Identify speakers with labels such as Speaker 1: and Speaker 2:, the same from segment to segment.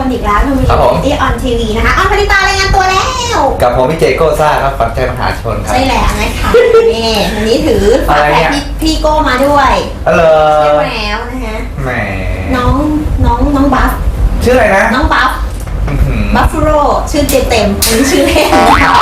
Speaker 1: คนอีก
Speaker 2: แล้วทางวี
Speaker 3: ครับผม
Speaker 2: ที่ออนทีวีนะคะออนพนิตารายงานตัวแล้ว
Speaker 3: กับผมพี่เจโก้ซ่าครับฝันใจมหาชนครับ
Speaker 2: ใช่แล้วนะคะ นี่วันนี้ถือฝา
Speaker 3: อะไร
Speaker 2: แฝ
Speaker 3: เนี่
Speaker 2: ด
Speaker 3: ย
Speaker 2: พี่พี่โก้มาด้วย
Speaker 3: ฮัลโหล
Speaker 2: เรียกแล้วนะคะ
Speaker 3: แหม
Speaker 2: น้องน้องน้องบัฟ
Speaker 3: ชื่ออะไรนะ
Speaker 2: น้องบัฟ
Speaker 3: อื้อหือ
Speaker 2: บัฟฟ a โรชื่อเต็มเต็มๆอันนี้ชื่อเล่นนะคะ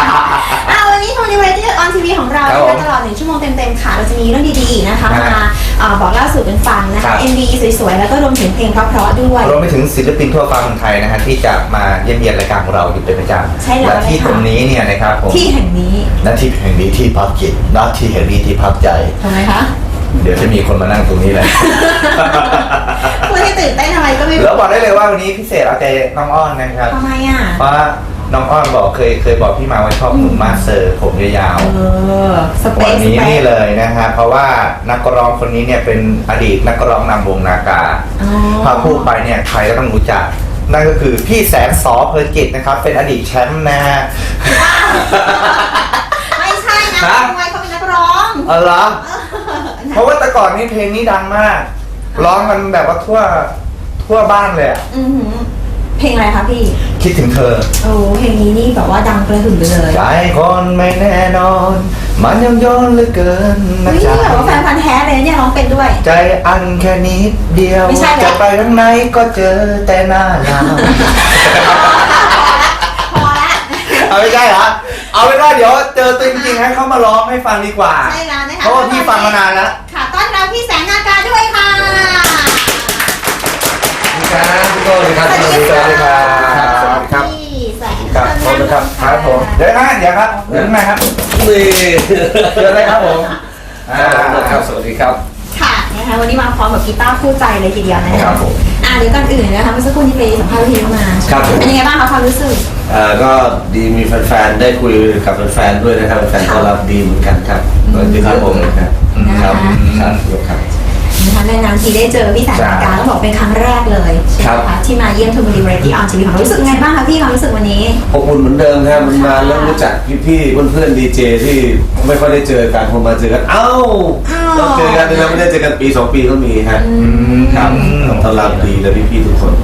Speaker 2: อ่าวั นนี้ทางวีที่ออนทีวีของเรา
Speaker 3: ครับ
Speaker 2: นะ
Speaker 3: ผ
Speaker 2: คะ
Speaker 3: ม
Speaker 2: ตลอดหนึ่งชั่วโมงเต็มๆค่ะ เราจะมีเรื่องดีๆนะคะ
Speaker 3: ฮะ
Speaker 2: มาอ่าบอกเล่าสู่กันฟังนะ
Speaker 3: ครั
Speaker 2: คะ
Speaker 3: บ
Speaker 2: MV สวยๆ แล้วก็รวมถึงเพลงเพราะๆด้วย
Speaker 3: รวมไปถึงศิลปินทั่วฟ้าเมืองไทยนะฮะที่จะมาเยี่ยมเยียนรายการของเราอยู่เป็นประจำ
Speaker 2: ใช่แล้ว
Speaker 3: และที่
Speaker 2: เลยค่ะ
Speaker 3: ตรงนี้เนี่ยนะครับผม
Speaker 2: ที่แห่งนี้
Speaker 3: หน้าที่แห่งนี้ที่พักจิตหน้าที่แห่งนี้ที่พักใจ
Speaker 2: ทำไมคะ
Speaker 3: เดี๋ยวจะมีคนมานั่งตรงนี้แหละ
Speaker 2: พูดให้ตื่นเต้นอะไรก็ไม่รู้
Speaker 3: แล้วบอกได้เลยว่าวันนี้พิเศษเอาใจน้องอ้อนนะครับ
Speaker 2: ทำไมอะ
Speaker 3: เพราะ น้องอ้อนบอกเคยเคยบอกพี่มาว่าชอบหนุ่มมาสเซอร์ผมยาว
Speaker 2: เอ
Speaker 3: ๆ
Speaker 2: อสเป
Speaker 3: วัน
Speaker 2: ซ
Speaker 3: นี้
Speaker 2: สเป
Speaker 3: นี่
Speaker 2: ซ
Speaker 3: เลยนะฮะเพราะว่านักร้องคนนี้เนี่ยเป็นอดีตนักร้องนำวงนากา
Speaker 2: อ๋อ
Speaker 3: พอพูดไปเนี่ยใครก็ต้องรู้จัก นั่นก็คือพี่แสนสอเพลินจิตนะครับ เป็นอดีตแชมป์นะฮะ
Speaker 2: ไม่ใช่นะ
Speaker 3: ฮะ
Speaker 2: ทำไมเขาเป็นนักร้อง
Speaker 3: เออเหรอ เพราะว่าแต่ก่อนนี้เพลงนี้ดังมาก ร้องกันแบบว่าทั่วทั่วบ้านเลยอะ
Speaker 2: อือหือ เพลงอะไรคะพี่
Speaker 3: คิดถึงเธอ
Speaker 2: โอ้เพลงนี้นี่แบบว่าดังกระหึ่มไปเลย
Speaker 3: ใจคนไม่แน่นอน มันยังย้อนเหลือเกินนะ
Speaker 2: เฮ้ย
Speaker 3: จ๊ะ
Speaker 2: นี่แบบว่าแฟนพันธ์แท้เลยเนี่ยร้องเป็นด้วย
Speaker 3: ใจอันแค่นิดเดียว
Speaker 2: ไม่ใช่แล้ว
Speaker 3: จะไปทางไหนก็เจอแต่หน้าเรา
Speaker 2: พอละ
Speaker 3: เอาไม่ใช่เหรอเอาเป็นว่าเดี๋ยวเจอตัวจริงๆให้เขามาร้องให้ฟังดีกว่า
Speaker 2: ใช่แล้วนะคะ
Speaker 3: เพราะว่าพี่ฟังมานานแล้ว
Speaker 2: ค่ะต้อนรับพี่แสงนากาด้วยค่ะ
Speaker 3: ครับพี่โก้เลยครับ
Speaker 2: สวัสดีค่ะ
Speaker 3: สวัสดีครับ
Speaker 2: พี่แสง
Speaker 3: ครับขอบคุณครับครับผมเดี๋ยวนะเดี๋ยวครับเดี๋ยวมาครับ
Speaker 4: นี่
Speaker 3: เจอเลยครับผมอ่า
Speaker 4: ครับสวัสดีครับ
Speaker 2: ค่ะนะคะวันนี้มาพร้อมกับกีตาร์คู่ใจเลยทีเดียวนะ
Speaker 3: ค
Speaker 2: คะ
Speaker 3: รับผม
Speaker 2: อ่าเดี๋ยวก่อนอื่นนะคะเมื่อสักครู่นี้ไปสัมภาษณ์พี่เลี้ยงมา
Speaker 4: ครับผม
Speaker 2: เป็นยังไงบ้างคะความรู้สึก
Speaker 4: เอ่อก็ดีมีแฟนๆได้คุยกับแฟนๆด้วยนะครับแฟนๆต้อนรับดีเหมือนกันครับก็ยินดีผมนะครับ
Speaker 2: นะคะ
Speaker 4: ครับครับครับ
Speaker 2: นะคะนานๆทีได้เจอพี่แสงนากาต้องบอกเป็นครั้งแรกเลยใช่ไหม
Speaker 4: ครั
Speaker 2: คะ
Speaker 4: บ
Speaker 2: ที่มาเยี่ยมชมบุรีวาไรตี้ออนทีวีของเรารู้สึกไงบ้างคะพี่ความรู้สึกวันนี้
Speaker 4: อบอุ่นเหมือนเดิมครับมันมาเริ่มรู้จักพี่ๆเพื่อนๆดีเจที่ไม่ค่อยได้เจอกันพอมาเจอกันเอ้า
Speaker 2: อ้าว
Speaker 4: ต้องเจอกันนะไม่ได้เจอกันปีสองปีก็มีฮะครับต้อนรับดีและพี่ๆทุกคน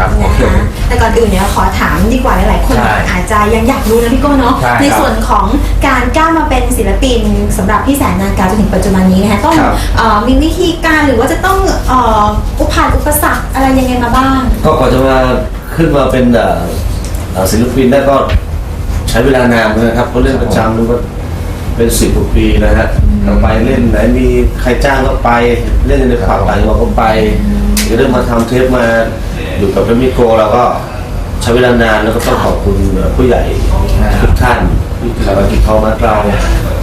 Speaker 2: ค่ะ
Speaker 3: ครับ
Speaker 2: นะคะแต่ก่อนอื่นเนี่ยขอถามดีกว่าหลายๆคน
Speaker 3: ใช่
Speaker 2: อาจจะยังอยากรู้นะพี่โก้เนาะ
Speaker 3: ใช่ครับ
Speaker 2: ในส่วนของการก้าวมาเป็นศิลปินสำหรับพี่แสนนากาจนถึงปัจจุบันนี้นะคะต้อง
Speaker 4: ครับ
Speaker 2: เอ่อมีวิธีการหรือว่าจะต้องเอ่ออุปผ่านอุปสรรคอะไรยังไงมาบ้าง
Speaker 4: ก็ก่อนจะมาขึ้นมาเป็นเอ่อเอ่อศิลปินได้ก็ใช้เวลานานนะครับเพราะเล่นประจำนึกว่าเป็นสิบกว่าปีนะฮะก็ไปเล่นไหนมีใครจ้างก็ไปเล่นในผับต่างจังหวัดก็ไปหรือเริ่มมาทำเทปมา อยู่กับเรมิโกเราก็ใช้เวลานานแล้วก็ต้องขอบคุณเอ่อผู้ใหญ่ทุกท่านที่คอยกิจทองมาเรา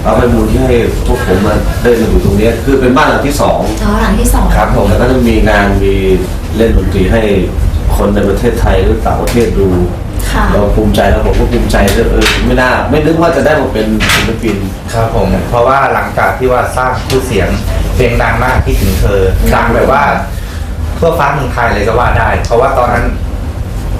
Speaker 4: เอาไปมูลที่ให้พวกผมมาได้มาอยู่ตรงนี้คือเป็นบ้านหลังที่สอง
Speaker 2: อ๋อหลังที่สอง
Speaker 4: ครับผมแล้วก็จะมีงานมีเล่นดนตรีให้คนในประเทศไทยหรือต่างประเทศดู
Speaker 2: ค่ะ
Speaker 4: เราภูมิใจแล้วผมก็ภูมิใจด้วยเออไม่น่าไม่นึกว่าจะได้มาเป็นศิลปิน
Speaker 3: ครับผม เพราะว่าหลังจากที่ว่าสร้างชื่อเสียงเพลงดังมากที่ถึงเธอดังแบบว่า ทั่วฟ้าเมืองไทยเลยก็ว่าได้ เพราะว่าตอนนั้น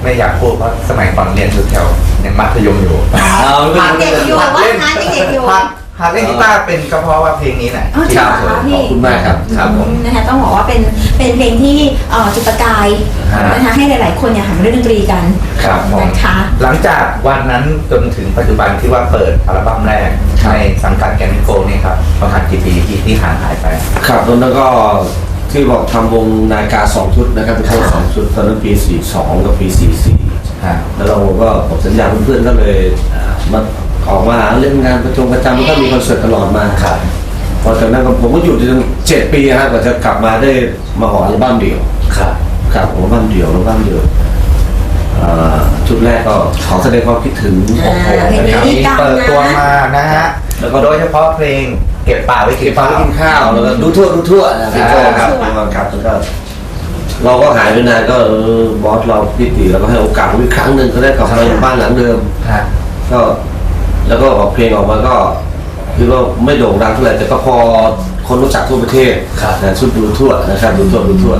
Speaker 3: ไม่อยากพูดเพราะสมัยก่อนเรียนอยู่แถวยังมัธยมอยู่
Speaker 4: เอาไม่เป็นไร
Speaker 2: เด็กอยู่ว่างั้นเด็กอยู่
Speaker 3: หัดหัดเล่นกีตาร์เป็นก็เพราะว่าเพลงนี้แหละ
Speaker 2: อ๋อจริงเหรอ
Speaker 3: ที่
Speaker 2: คะ
Speaker 3: เธอ
Speaker 2: พี่
Speaker 4: ขอบคุณมากครับ
Speaker 3: ครับผม
Speaker 2: นะคะต้องบอกว่าเป็นเป็นเพลงที่เอ่อจุดประกาย
Speaker 3: ฮะ
Speaker 2: นะคะให้หลาย ๆ คนเนี่ยหันมาเล่นดนตรีกัน
Speaker 3: ครับผม
Speaker 2: นะคะ
Speaker 3: หลังจากวันนั้นจนถึงปัจจุบันที่ว่าเปิดอัลบั้มแรกในสังกัดแกรมมิโกนี่ครับประมาณกี่ปีที่ที่ห่างหายไป
Speaker 4: ครับแล้วก็ ที่บอกทำวงนาฬิกาสองชุดนะครับเป็นทั้งสองชุดตอนนั้นปี42กับปี44
Speaker 3: ฮะ
Speaker 4: แล้วเราก็บอกสัญญาเพื่อนๆก็เลยอ่ามาออกมาหาเล่นงานประจงประจำแล้วก็มีคอนเสิร์ตตลอดมา
Speaker 3: ครับ
Speaker 4: พอจากนั้นก็ผมก็อยู่จนเจ็ดปีครับกว่าจะกลับมาได้มาออกอัลบั้มเดี่ยว
Speaker 3: ครับ
Speaker 4: ครับอัลบั้มเดี่ยวอัลบั้มเดี่ยวอ่าชุดแรกก็ขอแสดงความคิดถึง
Speaker 2: อ่าเพลงนี้
Speaker 3: ครับ
Speaker 2: นี่ดัง
Speaker 3: เปิด
Speaker 2: นะ
Speaker 3: ตัวมานะฮะแล้วก็โดยเฉพาะเพลง เก็บป่าไว้กิ
Speaker 4: เก็
Speaker 3: น
Speaker 4: บฟัง
Speaker 3: ข้าว
Speaker 4: กินข้าวแล้วก็ดูทั่วดูทั่วนะ
Speaker 3: อ่า
Speaker 4: ทั่ว
Speaker 3: ค
Speaker 4: ค
Speaker 3: รั
Speaker 4: รับบครับแล้วก็เราก็หายไปนานก็เออบอสเราพี่ตีเราก็ให้โอกาสผมอีกครั้งหนึ่งก็ได้กลับมาอยู่บ้านหลังเดิม
Speaker 3: ฮะ
Speaker 4: ก็แล้วก็ออกเพลงออกมาก็คือว่าไม่โด่งดังเท่าไหร่แต่ก็พอคนรู้จักทั่วประเทศ
Speaker 3: ครับ
Speaker 4: นะชุดดูทั่วนะครับดูทั่วดูทั่ว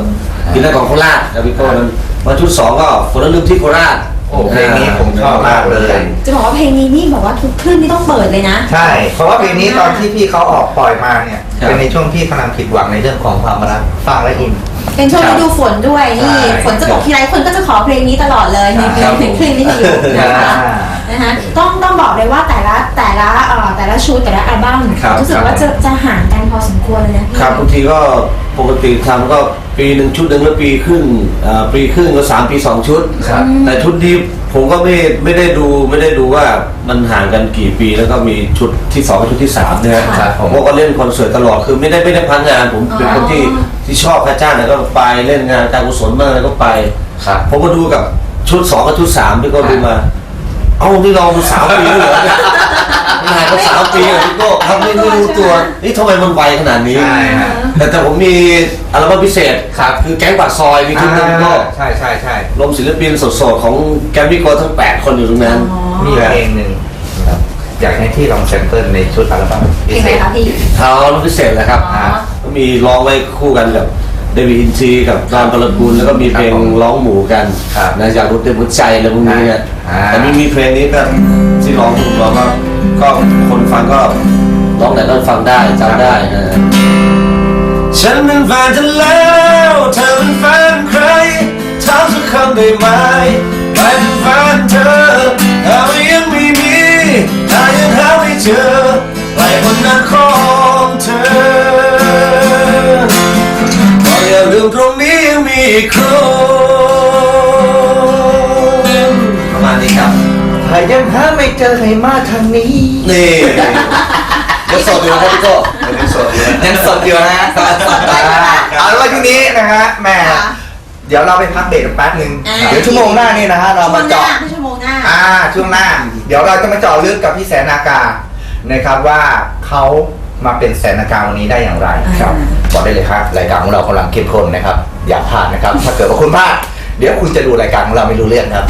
Speaker 4: กินได้ของโคราชครับพี่โก้นั้นมาชุดสองก็ฝนลืมที่โคราช
Speaker 3: โอ้เพลงนี้ผมชอบมากเลย
Speaker 2: จะบอกว่าเพลงนี้นี่บอกว่าทุกคลื่นนี่ต้องเปิดเลยนะ
Speaker 3: ใช่ เพราะว่าเพลงนี้ตอนที่พี่เขาออกปล่อยมาเนี่ย
Speaker 4: ครับ
Speaker 3: เป็นในช่วงที่กำลังผิดหวังในเรื่องของความรักฟังและอิน
Speaker 2: เป็นช่วงฤดูฝนด้วยนี่
Speaker 3: ใช่
Speaker 2: ฝนจะตกทีไรคนก็จะขอเพลงนี้ตลอดเลยในเพล
Speaker 3: ครั
Speaker 2: ง
Speaker 3: บ
Speaker 2: เพลงคลื่นวิทยุนะคะ
Speaker 3: อ่า
Speaker 2: นะคะต้องต้องบอกเลยว่าแต่ละแต่ละเอ่อแต่ละชุดแต่ละอัลบั้ม
Speaker 4: ครับ
Speaker 2: รู้สึกว่าจะจะห่างกันพอสมควรเลยนะพี่
Speaker 4: ครับบางทีก็ปกติทำก็ ปีหนึ่งชุดหนึ่งแล้วปีครึ่งอ่าปีครึ่งก็สามปีสองชุด
Speaker 3: ครับ
Speaker 4: แต่ชุดนี้ผมก็ไม่ไม่ได้ดูไม่ได้ดูว่ามันห่างกันกี่ปีแล้วก็มีชุดที่สองกับชุดที่สามนะฮะ
Speaker 3: ครับผม
Speaker 4: ผมก็เล่นคอนเสิร์ตตลอดคือไม่ได้ไม่ได้พักงานผมเป็นคนที่ที่ชอบค่าจ้างไหนก็ไปเล่นงานการกุศลบ้างอะไรก็ไป
Speaker 3: ครับ
Speaker 4: ผมก็ดูกับชุดสองกับชุดสามที่ก็ดูมา เอ้านี่เราสามปีแล้วเหรอเนี่ยมันหายไปสามปีแล้วพี่โก้ครับไม่ไม่รู้ตัว นี่ทำไมมันไวขนาดนี้
Speaker 3: ใช่ฮะ
Speaker 4: แต่แต่ผมมีอัลบั้มพิเศษ
Speaker 3: ครับ
Speaker 4: คือแก๊งปากซอยมีชุดหนึงก็
Speaker 3: ใช่ใช่ใช่
Speaker 4: รวมศิลปินสดๆของแกรมมี่โกทั้ง 8 คนอยู่ตรงนั้น
Speaker 2: อ๋อ
Speaker 3: มีเพลงหนึ่งนะครับอยากให้ที่ลองแซมเปิลในชุดอัลบั้ม
Speaker 2: เพล
Speaker 3: พิ
Speaker 2: ง
Speaker 3: เศ
Speaker 2: อะไร
Speaker 3: ษ
Speaker 2: คะพี่
Speaker 4: เอาอัลบั้มพิเศษแหละครับ
Speaker 2: อ๋อ
Speaker 4: ก็มีร้องไว้คู่กันกับเดวิดอินซีกับดอนปรกุลแล้วก็มีเพลง
Speaker 3: ครับผม
Speaker 4: ร้องหมู่กัน
Speaker 3: ครับ
Speaker 4: นะอยากรู้เต็มหัวใจอะไรพวกนี้เนี่ย
Speaker 3: อ่า
Speaker 4: แต่ไม่มีเพลงนี้ก็ที่ร้องถูกร้องก็ก็คนฟังก็ร้องไหนก็ฟังได้จำได้นะ ฉันเป็นแฟนเธอแล้ว เธอเป็นแฟนใครถามสักคำได้ไหมใครเป็นแฟนเธอถ้ายังไม่มีถ้ายังหาไม่เจอใครคนนั้นของเธอก็อย่าลืมตรงนี้ยังมีอีกคนประมาณนี้ครับ
Speaker 3: ถ้ายังหาไม่เจอให้มาทางนี้
Speaker 4: นี่ยังสดอยู่นะครับพี่โก้ ยังสดอยู่นะ
Speaker 3: ยังสดอยู่นะฮะเอาละว่าทีนี้นะฮะแหม่
Speaker 2: ค่ะ
Speaker 3: เดี๋ยวเราไปพักเบรกกันแป๊บหนึ่ง
Speaker 2: อ่า
Speaker 3: เดี๋ยวชั่วโมงหน้านี่นะฮะเรา
Speaker 2: ชั่วโม
Speaker 3: มาง
Speaker 2: หน้า
Speaker 3: เจาะ
Speaker 2: ไม่ชั่วโมงหน้า
Speaker 3: อ่าช่วงหน้า เดี๋ยวเราจะมาเจาะลึกกับพี่แสนนากานะครับว่าเขามาเป็นแสนนากาวันนี้ได้อย่างไร
Speaker 2: ครับ
Speaker 3: บอกได้เลยครับรายการของเรากำลังเข้มข้นนะครับ อย่าพลาดนะครับ ถ้าเกิดว่าคุณพลาดเดี๋ยวคุณจะดูรายการของเราไม่รู้เรื่องครับ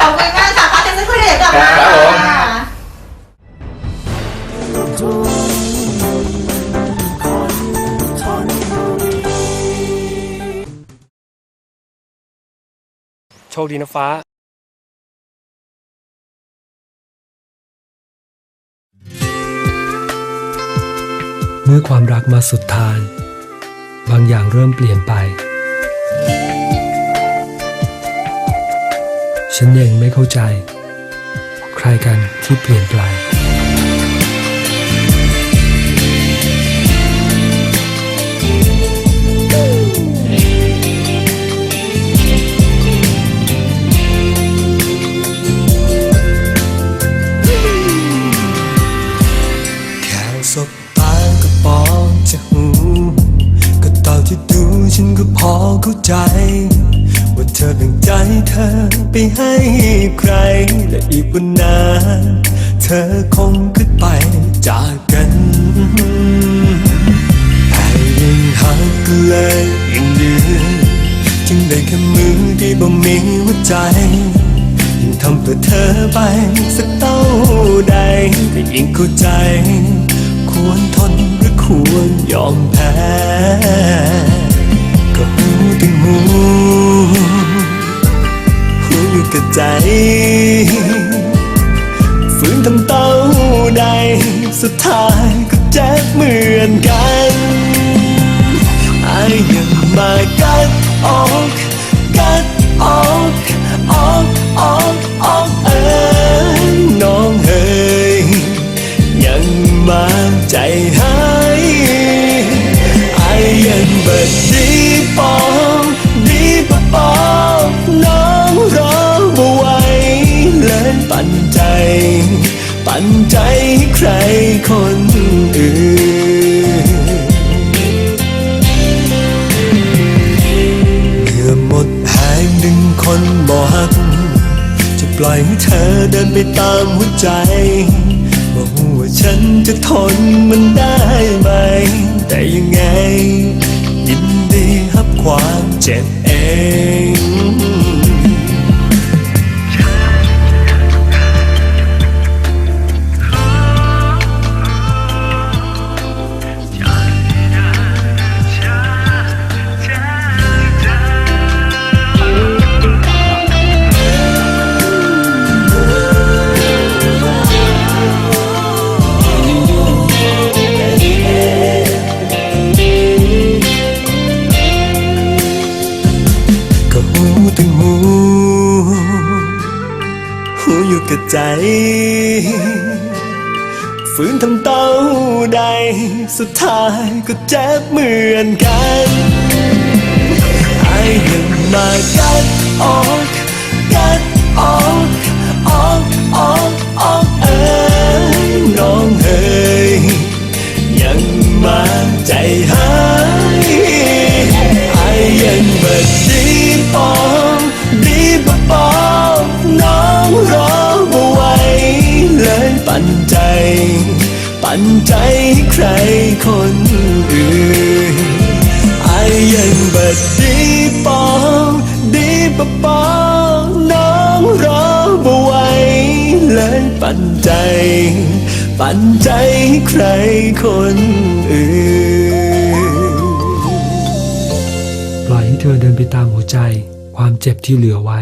Speaker 2: ขอบคุณมากค่ะพักกันสักครู่เดี๋ยวกลับมา
Speaker 3: ครับผม
Speaker 1: โชคดีนะฟ้า
Speaker 5: เมื่อความรักมาสุดทาง บางอย่างเริ่มเปลี่ยนไป ฉันเองไม่เข้าใจ ใครกันที่เปลี่ยนแปลง ฉันก็พอเข้าใจ ว่าเธอแบ่งใจเธอไปให้ใคร และอีกวันนานเธอคงขึ้นไปจากกันแต่ยังหักกันเลยยังยืนจึงได้แค่มือที่บ่มีหัวใจยิ่งทำเพื่อเธอไปสักเท่าใดก็ยิ่งเข้าใจ ควรทนหรือควรยอมแพ้ ก็หูถึงหูหูอยู่กับใจฝืนทำเต้าใดสุดท้ายก็เจ็บเหมือนกันไอ้ยังมากัดออกกัดออกออกออกออก ปันใจให้ใครคนอื่นเมื่อหมดแหงดึงคนบ่หัก จะปล่อยให้เธอเดินไปตามหัวใจบอกว่าฉันจะทนมันได้ไหม แต่ยังไง ยินดีฮับความเจ็บเอง ก็เจ็บเหมือนกัน ไอ้ยังมากัดออกกัดออกออกออกออกเอ้น้องเฮ้ยยังมาใจหายไอ้ยังบัดดีปองดีบปองน้องรอบ่ไหวเลยปั่นใจ ปั่นใจให้ใครคน อื่นไอ้ยังบัดดีปองดีบปองน้องรอบ่ไหวเลยปันใจปันใจใครคนอื่น
Speaker 6: ปล่อยให้เธอเดินไปตามหัวใจ ความเจ็บที่เหลือไว้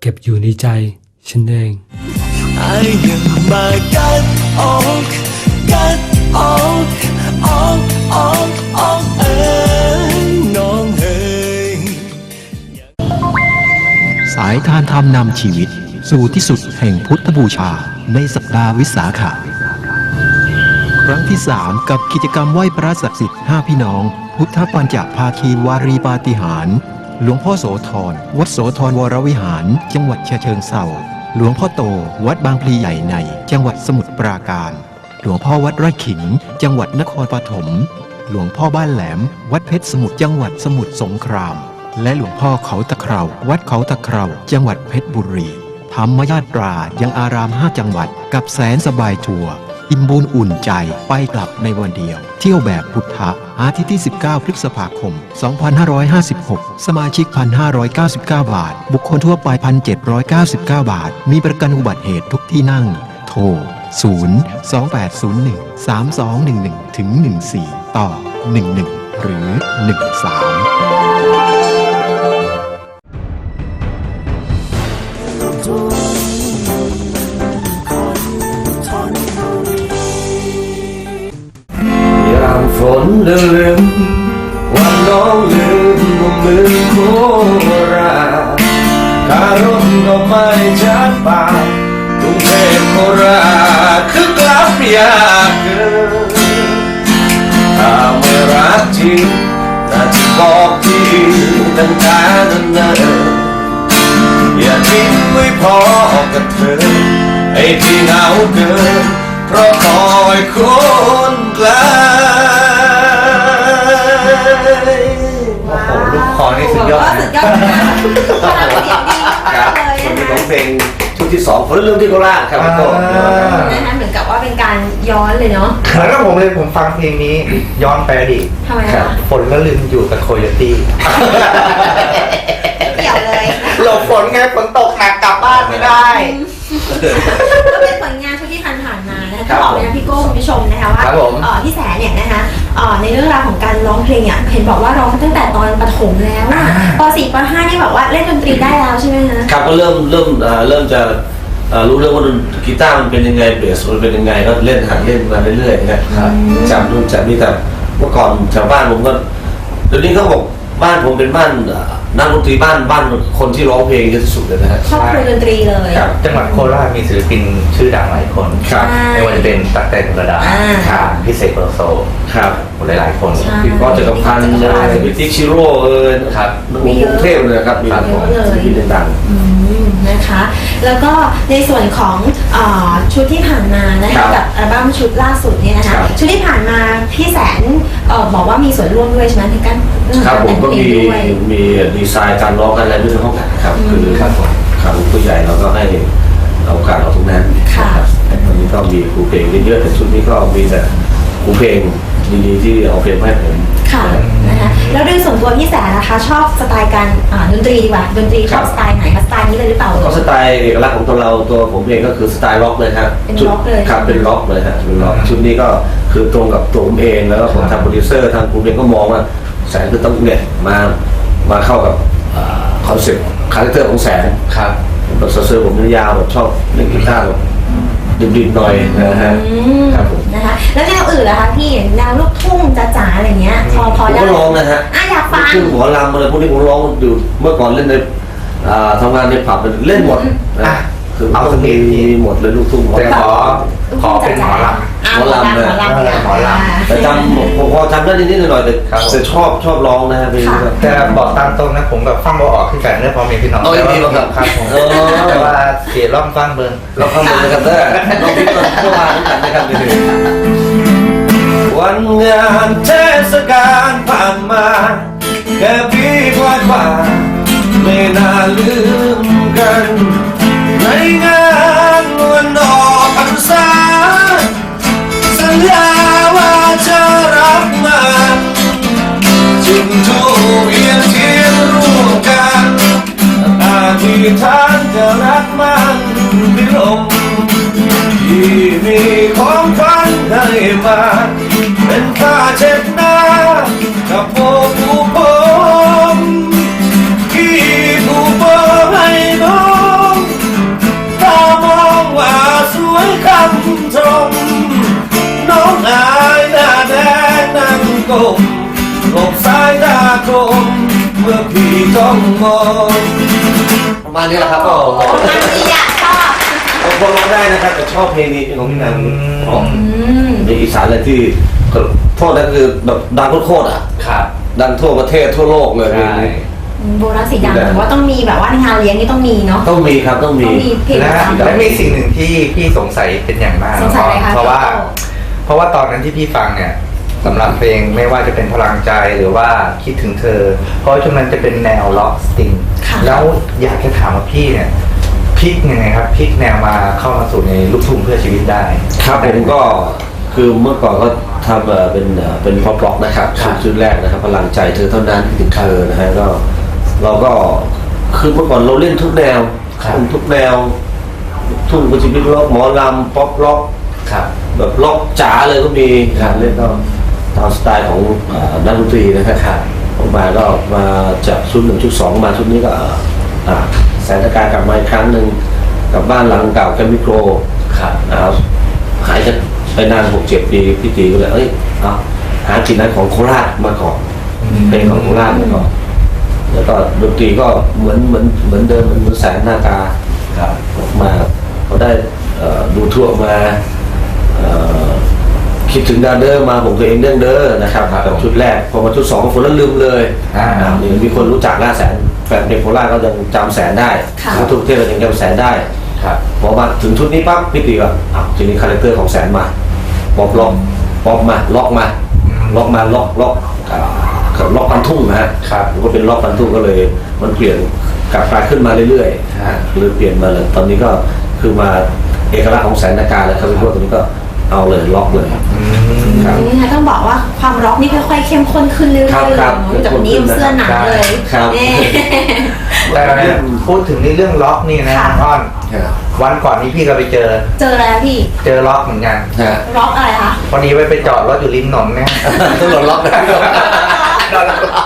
Speaker 6: เก็บอยู่ในใจฉันเอง
Speaker 5: ไอ้ยัง
Speaker 7: ธรรมนำชีวิต สู่ที่สุดแห่งพุทธบูชาในสัปดาห์วิสาขะครั้งที่ 3 กับกิจกรรมไหว้พระศักดิ์สิทธิ์ 5 พี่น้อง พุทธปัญจภาคีวารีปาติหาร หลวงพ่อโสธร วัดโสธรวรวิหาร จังหวัดเชิงเทราหลวงพ่อโต วัดบางพลีใหญ่ใน จังหวัดสมุทรปราการ หลวงพ่อวัดไร่ขิง จังหวัดนครปฐม หลวงพ่อบ้านแหลม วัดเพชรสมุทรจังหวัดสมุทรสงคราม และหลวงพ่อเขาตะเคราวัดเขาตะเคราจังหวัดเพชรบุรี ธรรมญาตรายังอารามห้าจังหวัด กับแสนสบายทัวร์อิ่มบุญอุ่นใจไปกลับในวันเดียว เที่ยวแบบพุทธะอาทิตย์ที่ 19 พฤษภาคม 2556 สมาชิก 1,599 บาท บุคคลทั่วไป 1,799 บาท มีประกันอุบัติเหตุทุกที่นั่ง โทร 0 2801 3211 ถึง 14 ต่อ 11 หรือ 13
Speaker 4: ยามฝนลืมวันน้องลืมว่าเมือโคราชคารมก็ไม่ชัดป่ากรุงเทพโคราชคือกลับยากเกินถ้าไม่รักจริง จะบอกทีตั้งแต่นั้นเนิ่นอย่าทิ้งไว้พอกับเธอไอ้ที่เหงาเกินเพราะคอยคนไกล
Speaker 3: โอ้โหลูกคอนี่สุดยอด
Speaker 2: สุ
Speaker 3: นะ
Speaker 2: ดยอดมากพลังเสียงดี
Speaker 4: ครั
Speaker 2: มา
Speaker 4: บ
Speaker 2: กเลย
Speaker 4: วันนี้
Speaker 2: นะ
Speaker 4: ร้อง
Speaker 2: คะ
Speaker 4: เพลงชุด ที่สองคนละเรื่องที่โคราชครับพี่โต้
Speaker 3: อ่า
Speaker 2: นะคะเหมือนกับว่าเป็นการย้อนเลยเนาะ
Speaker 3: เหมือนกับผมเลยผมฟังเพลงนี้ ย้อนไปอดีต
Speaker 2: ทำไม
Speaker 4: ครั
Speaker 2: คะ
Speaker 4: บ
Speaker 3: ฝนละลืมอยู่กับโคโยตี้
Speaker 2: เกี่ยวเลย
Speaker 3: หลบฝนไงฝนตกหนักกลับบ้านไม่ได้
Speaker 2: ก็เป็นผลงานชุดที่ผ่านๆมานะคะ
Speaker 4: ครั
Speaker 2: จะ
Speaker 4: บ
Speaker 2: บอกเลยนะพี่โก้คุณผู้ชมนะคะว่า
Speaker 3: ครับผม
Speaker 2: เอ่อพี่แสนเนี่ยนะคะเอ่อ ในเรื่องราวของการร้องเพลงเนี่ยเห็นบอกว่าร้องตั้งแต่ตอนประถมแล้วอะป .4 ป .5 นี่แบบว่าเล่นดนตรีได้แล้วใช่ไหมคะ
Speaker 4: ครับก็เริ่มเริ่มเอ่อเริ่มจะเอ่อรู้เรื่องว่าดนกีตาร์มันเป็นยังไงเบสมันเป็นยังไงก็เล่นหัดเล่นมาเรื่อยๆนะครับจับนู่นจับนี่แต่เมื่อก่อนแถวบ้านผมก็เดี๋ยวนี้เขาบอก บ้านผมเป็นบ้านเอ่อนักดนตรีบ้านบ้านคนที่ร้องเพลงเยอะที่สุดเลยนะฮะ
Speaker 2: ครอบครัวดนตรีเลย
Speaker 4: ครับ
Speaker 3: จังหวัดโคราชมีศิลปินชื่อดังหลายคน
Speaker 4: ครับ
Speaker 2: ใช่
Speaker 3: ไม่ว่าจะเป็นตั๊กแตนกระดา
Speaker 2: อ่า
Speaker 3: ครับพิเศษโลโซ
Speaker 4: ครับ
Speaker 3: หลายๆคน
Speaker 2: ใช่
Speaker 4: พี่ก็จักรพันธ์เลยพี่ติ๊กชิโร่เอย
Speaker 3: ครับ
Speaker 4: กรุงเทพเลยนะครับมี
Speaker 2: เยอะเลย
Speaker 4: ศิลปินดัง
Speaker 2: อืม นะคะ แล้วก็ในส่วนของเออชุดที่ผ่านมานะ
Speaker 4: ครั
Speaker 2: คะ
Speaker 4: บ
Speaker 2: กับอัลบั้มชุดล่าสุดเนี่ยนะ
Speaker 4: ครั
Speaker 2: คะ
Speaker 4: บ
Speaker 2: ชุดที่ผ่านมาพี่แสนเออบอกว่ามีส่วนร่วมด้วยใช่ไหมในการเรื่อง
Speaker 4: ๆครับ
Speaker 2: การ
Speaker 4: ผม
Speaker 2: แต่ง
Speaker 4: ก็
Speaker 2: เพลง
Speaker 4: มี
Speaker 2: ด้วย
Speaker 4: มีดีไซน์การร้องกันอะไรด้วยในห้องอัดครับคือครับผมครับผู้ใหญ่เราก็ให้โอกาสเราตรงนั้น
Speaker 2: ค่ะ
Speaker 4: นะครับวันนี้ก็มีครูเพลงเยอะๆแต่ชุดนี้ก็มีแต่ครูเพลงดีๆที่เอาเพลงมาให้ผม
Speaker 2: ค่ะ นะคะแล้วโดยส่วนตัวพี่แสนนะคะชอบสไตล์การอ่าดนตรีดีกว่าดนตรีชอบสไตล์ไหนคะสไตล์นี้เลยหรือเปล่า
Speaker 4: ก็สไตล์เอกลักษณ์ของตัวเราตัวผมเองก็คือสไตล์ล็อกเลยครับ
Speaker 2: เป็น
Speaker 4: ชุด
Speaker 2: ล็อกเลย
Speaker 4: ครับเป็นล็อกเลยฮะเป็นล็อกชุดนี้ก็คือตรงกับตัวผมเองแล้วก็ผมทางโปรดิวเซอร์ทางผมเองก็มองว่าแสงคือต้องเนี่ยมามาเข้ากับคอนเซ็ปต์คาแรคเตอร์ของแสง
Speaker 3: ครับ
Speaker 4: แบบเสื้อผมยาวๆแบบชอบเล่นกีตาร์แบบ ดิบๆหน่อยนะฮะ
Speaker 2: อืม
Speaker 4: ครับผม
Speaker 2: นะคะแล้วแนวอื่นล่ะคะพี่แนวลูกทุ่งจ๋าๆอะไรเงี้ยพอพอ
Speaker 4: ผม
Speaker 2: ได้
Speaker 4: ก็ร้องนะฮะ
Speaker 2: อะอยากฟัง
Speaker 4: ขึ้นหมอลำอะไรพวกนี้ผมร้องอยู่เมื่อก่อนเล่นในอ่าทำงานในผับเล่นหมด
Speaker 3: อะ
Speaker 4: นะคือ
Speaker 3: เอาสักนิด
Speaker 4: มีหมดเลยลูกทุ่งหมอ
Speaker 3: แต่ข
Speaker 4: ลำ
Speaker 3: อขอำ
Speaker 4: หมอลำ
Speaker 3: เลยหมอลำ
Speaker 4: แต่จำผมผมพอจำได้นิดๆหน่อยๆแต่
Speaker 3: ครับ
Speaker 4: แต่ชอบชอบร้องนะฮะเพลงนี้ก็
Speaker 3: แต่บอกตามตรงนะผมกับฟังบอออกขึ้นกันเรื่องพอมีพี่น้อง
Speaker 4: เอาอีกทีมาครับ
Speaker 3: ครับผม
Speaker 4: เออ
Speaker 3: แต่ว่าเสียร่องฟังเบิร์
Speaker 4: เราเข้ามาเลยครับเด้อเราพิจารณาด้วยกันนะครับวันงานเทศกาลผ่านมาแค่ปีกว่าๆไม่น่าลืมกัน ในงานวันออกพรรษาสั ญญาว่าจะรักมาจึงทูปเวียนเทียนร่วมกันอาธิษฐานจะรักมันไม่ลงที่มีของฝันได้มา มื่อพี่จ้องมองประมาณนี้แหละครับก็
Speaker 2: โอ้มันดีอะชอบ
Speaker 4: ผมพอร้องได้นะครับแต่ชอบเพลงนี้ของพี่นางเพราะ
Speaker 2: อืม
Speaker 4: ในอีสานเลยที่โทษนะคือแบบดังโคตรๆอะ
Speaker 3: ครับ
Speaker 4: ดังทั่วประเทศทั่วโลกเลยเพลงนี้
Speaker 2: โบนัสสีดำแต่ว่าต้องมีแบบว่าในงานเลี้ยงนี่ต้องมีเนาะ
Speaker 4: ต้องมีครับต้องมี
Speaker 2: ต้องมีเพลง
Speaker 3: และ
Speaker 2: ประจำ
Speaker 3: และมีสิ่งหนึ่งที่พี่สงสัยเป็นอย่างมาก
Speaker 2: สงสัยอะไรคะ
Speaker 3: เพราะว่า เพราะว่าตอนนั้นที่พี่ฟังเนี่ย สำหรับเพลงไม่ว่าจะเป็นพลังใจหรือว่าคิดถึงเธอ เพราะช่วงนั้นจะเป็นแนวล็อกสติง
Speaker 2: ค่ะ
Speaker 3: แล้วอยากจะถามว่าพี่เนี่ยพลิกยังไงครับพลิกแนวมาเข้ามาสู่ในลูกทุ่งเพื่อชีวิตได้
Speaker 4: ครับผมก็คือเมื่อก่อนก็ทำเอ่อเป็นเอ่อเป็นพอปล็อกนะครับ
Speaker 3: ครับ
Speaker 4: ชุดแรกนะครับพลังใจเธอเท่านั้นที่ถึงเธอนะฮะก็เราก็คือเมื่อก่อนเราเล่นทุกแนว
Speaker 3: ครับ
Speaker 4: ทุกแนว ทุ่งก็จะมีล็อกหมอลำป๊อปล็อก
Speaker 3: ครับ
Speaker 4: แบบล็อกจ๋าเลยก็มีการเล่นก็ ตามสไตล์ของเอ่อนักดนตรีนะครับออกมาก็มาจากชุดหนึ่งชุดสองมาชุดนี้ก็เอ่ออ่าแสนตะการกลับมาอีกครั้งหนึ่งกับบ้านหลังเก่าแกรมมิโคร
Speaker 3: ครับ
Speaker 4: เอาหายจากไปนานหกเจ็ดปีพี่ตีก็เลยเอ้ยเอาหากินนั้นของโคราชมาก่อนเพลงของโคราชมาก่อนแล้วก็ดนตรีก็เหมือนเหมือนเหมือนเดิมเหมือนเหมือนแสงหน้าตา
Speaker 3: ครับ
Speaker 4: ออกมาเขาได้เอ่อดูทั่วร์มาเอ่อ คิดถึงดาวเดอร์มาผมตัวเองเรื่องเด้อนะครับ
Speaker 3: ครับ
Speaker 4: กับชุดแรกพอมาชุดสองคนแล้วลืมเลย
Speaker 3: อ่า
Speaker 4: อ่านี่มีคนรู้จักหน้าแสนแฟนเพลงโคราชก็ยังจำแสนได้
Speaker 2: ค่ะ
Speaker 4: ทุกประเทศเรายังจำแสนได้
Speaker 3: ครับ
Speaker 4: พอมาถึงชุดนี้ปั๊บพี่ตีก็อะทีนี้คาแรคเตอร์ของแสนมาป๊อปล็อกป๊อปมาล็อกมา
Speaker 3: อืม
Speaker 4: ล็อกมาล็อกล็อกอ่าล็อกปันทุ่งนะฮะ
Speaker 3: ครับ
Speaker 4: มันก็เป็นล็อกปันทุ่งก็เลย มันเปลี่ยนกลับกลายขึ้นมาเรื่อยๆ
Speaker 3: ฮะ
Speaker 4: เลยเปลี่ยนมาเลยตอนนี้ก็คือมาเอกลักษณ์ของแสนนาการแล้วครับพี่พวกตัวนี้ก็ เอาเลยล็อกเลย
Speaker 3: อืม
Speaker 4: ครับ
Speaker 2: นี่นะต้องบอกว่าความร็อกนี่ค่อยๆเข้มข้นขึ้นเรื่อยๆ
Speaker 4: ครับครับ
Speaker 2: เนอะจากวันนี้ยังเสื้อหนาเลย
Speaker 4: ครับ
Speaker 2: เอ๊ะ
Speaker 3: แต่พูดถึงในเรื่องล็อกนี่นะ
Speaker 2: ค่ะ
Speaker 3: น้องอ้อนวันก่อนนี้พี่ก็ไปเจอ
Speaker 2: เจอแล้วพี่
Speaker 3: เจอล็อกเหมือนกัน
Speaker 4: ฮะ
Speaker 2: ร็อกอะไรคะ
Speaker 3: วันนี้ไปไปจอดรถอยู่ริมถนนเนี่ย
Speaker 4: ต้องหลดล็อกนะ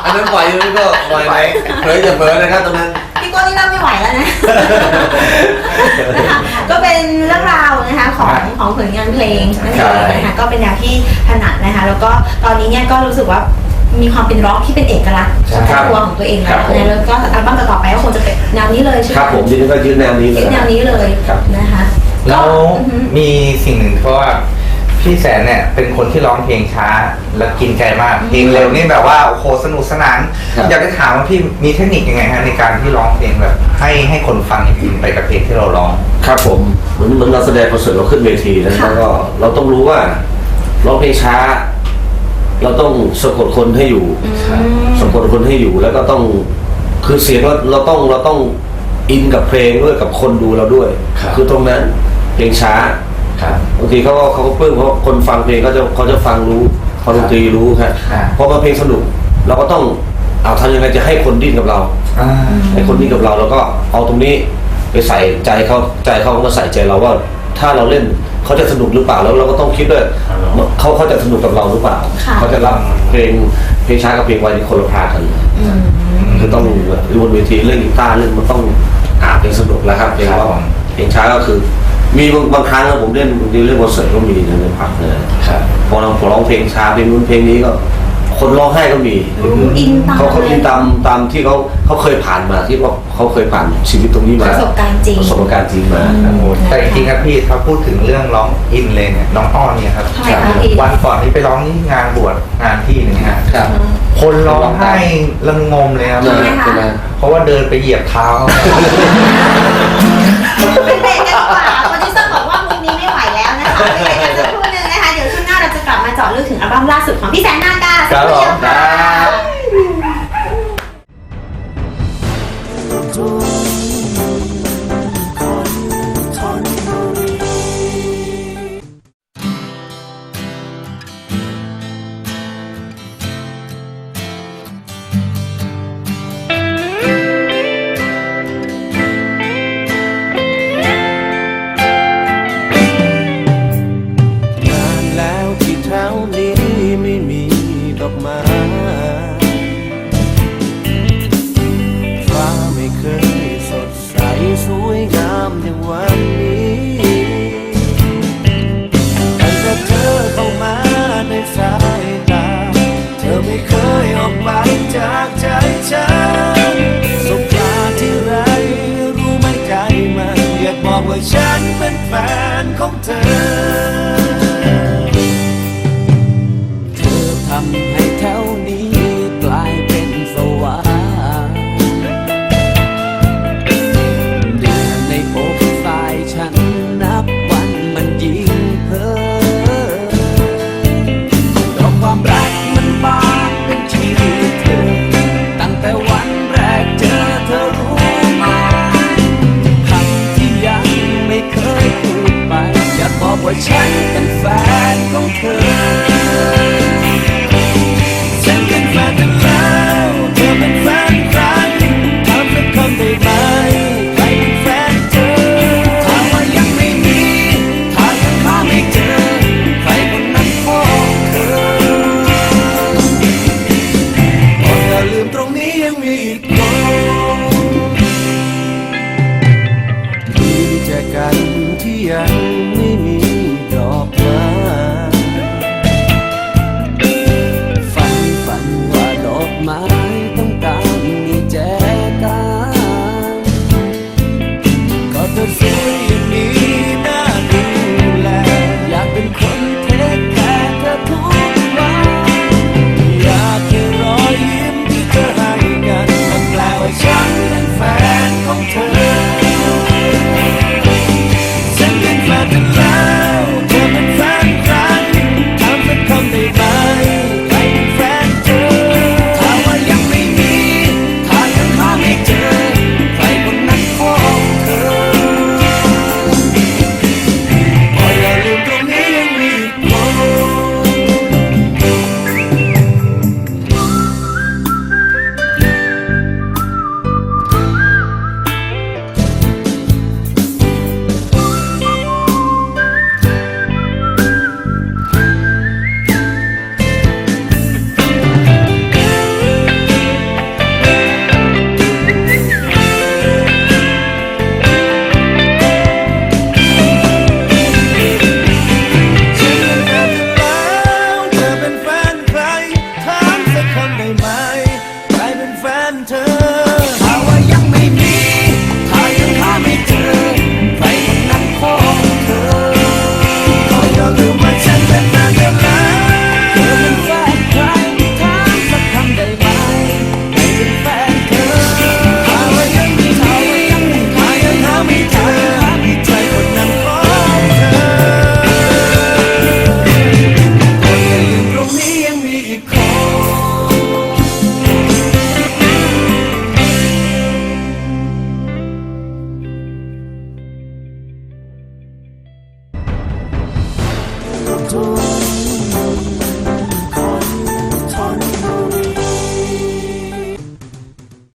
Speaker 4: อันนั้นปล่อยอยู่นี่ก็ปล่อยไปเผยจะเผยนะครับตรงนั้น
Speaker 2: พี่โก้นี่เริ่มไม่ไหวแล้วนะนะคะก็เป็นเรื่องราวนะคะของของผลงานเพลงนั่นเองนะคะก็เป็นแนวที่ถนัดนะคะ แล้วก็ตอนนี้เนี่ยก็รู้สึกว่ามีความเป็นร็อกที่เป็นเอกลักษณ์เฉพาะตัวของตัวเองแล้วนะแล้วก็อัลบั้มต่อๆไปก็คงจะเป็นแนวนี้เลยใช่ไหม
Speaker 4: ครับผมทีนี้ก็ยืนแนวนี้เลย
Speaker 2: ยึดแนวนี้เลย
Speaker 4: ครับ
Speaker 2: นะคะ
Speaker 3: แล้ว
Speaker 2: อือฮึ
Speaker 3: มีสิ่งหนึ่งเพราะว่า พี่แสนเนี่ยเป็นคนที่ร้องเพลงช้า และกินใจมากเพลงเร็วนี่แบบว่าโอ้โหสนุกสนาน
Speaker 4: ครับ
Speaker 3: อยากจะถามว่าพี่มีเทคนิคยังไงฮะในการที่ร้องเพลงแบบ ให้ให้คนฟังอินไปกับเพลงที่เราร้อง
Speaker 4: ครับผมเหมือนเหมือนเราแสดงคอนเสิร์ตเราขึ้นเวทีนะแล้วก็เราต้องรู้ว่าร้องเพลงช้า เราต้องสะกดคนให้อยู่
Speaker 2: อืม
Speaker 4: สะกดคนให้อยู่ แล้วก็ต้องคือเสียงเราเราต้องเราต้องอินกับเพลงด้วยกับคนดูเราด้วย
Speaker 3: ครับ
Speaker 4: อตรงนั้นเพลงช้า
Speaker 3: ครับ
Speaker 4: บางทีเขาก็เขาก็ปลื้มเพราะคนฟังเพลงเขาจะเขาจะฟังรู้พอดนตรีรู้ครับ
Speaker 3: อ่า
Speaker 4: พอมาเพลงสนุกเราก็ต้องเอาทำยังไงจะให้คนดิ้นกับเรา
Speaker 3: อ่า
Speaker 4: ให้คนดิ้นกับเราแล้วก็เอาตรงนี้ไปใส่ใจเขาใจเขาก็มาใส่ใจเราว่า ถ้าเราเล่นเขาจะสนุกหรือเปล่าแล้วเราก็ต้องคิดด้วยเขาเขาจะสนุกกับเราหรือเปล่า
Speaker 2: ค่ะ
Speaker 4: เขาจะรับเพลงเพลงช้ากับเพลงไวนี่คนละพากัน
Speaker 2: อืม
Speaker 4: คือต้องบนเวทีเล่นกีตาร์เล่นมันต้องหาเพลงสนุกแล้วครับเพลง
Speaker 3: ครับ
Speaker 4: ว่า
Speaker 3: ผม
Speaker 4: เพลงช้าก็คือ มีบางบางครั้งนะผมเล่นบางทีเล่นคอนเสิร์ตก็มีนะในพักเลย
Speaker 3: ครับ
Speaker 4: พอเราพอร้องเพลงช้าเพลงนู้นเพลงนี้ก็ คนร้องไห้ก็มี
Speaker 2: อินตาม
Speaker 4: เขาเขา
Speaker 2: เลย
Speaker 4: อินตามตามที่เขาเขาเคยผ่านมาที่ว่าเขาเคยผ่านชีวิตตรงนี้
Speaker 2: ป
Speaker 4: มา
Speaker 2: ระสบการณ์จริง
Speaker 4: ประสบการณ์จริงมา
Speaker 2: อืม
Speaker 3: โอ้แต่จริงๆครับพี่ถ้าพูดถึงเรื่องร้องอินเลยเนี่ยน้องอ้อนเนี่ยครับ
Speaker 2: ทำไมคะพี่
Speaker 3: วันก่อนที่ไปร้องงานบวชงานที่หนึ่งฮะ
Speaker 4: ครับ
Speaker 3: คนร้องไห้ระงมเลยครับ
Speaker 2: ทำไมคะ
Speaker 4: ใช่ไหม
Speaker 3: เพราะว่าเดินไปเหยียบเท้า
Speaker 2: เป็นเบรกกันดี กกันสักครู่หนึงนะคะ เดี๋ยวช่วงหน้าเราจะกลับมาเจาะลึกถึงอัลบั้มล่าสุดของพี่แสนนากาสักครู่เดียวค่ะ
Speaker 8: น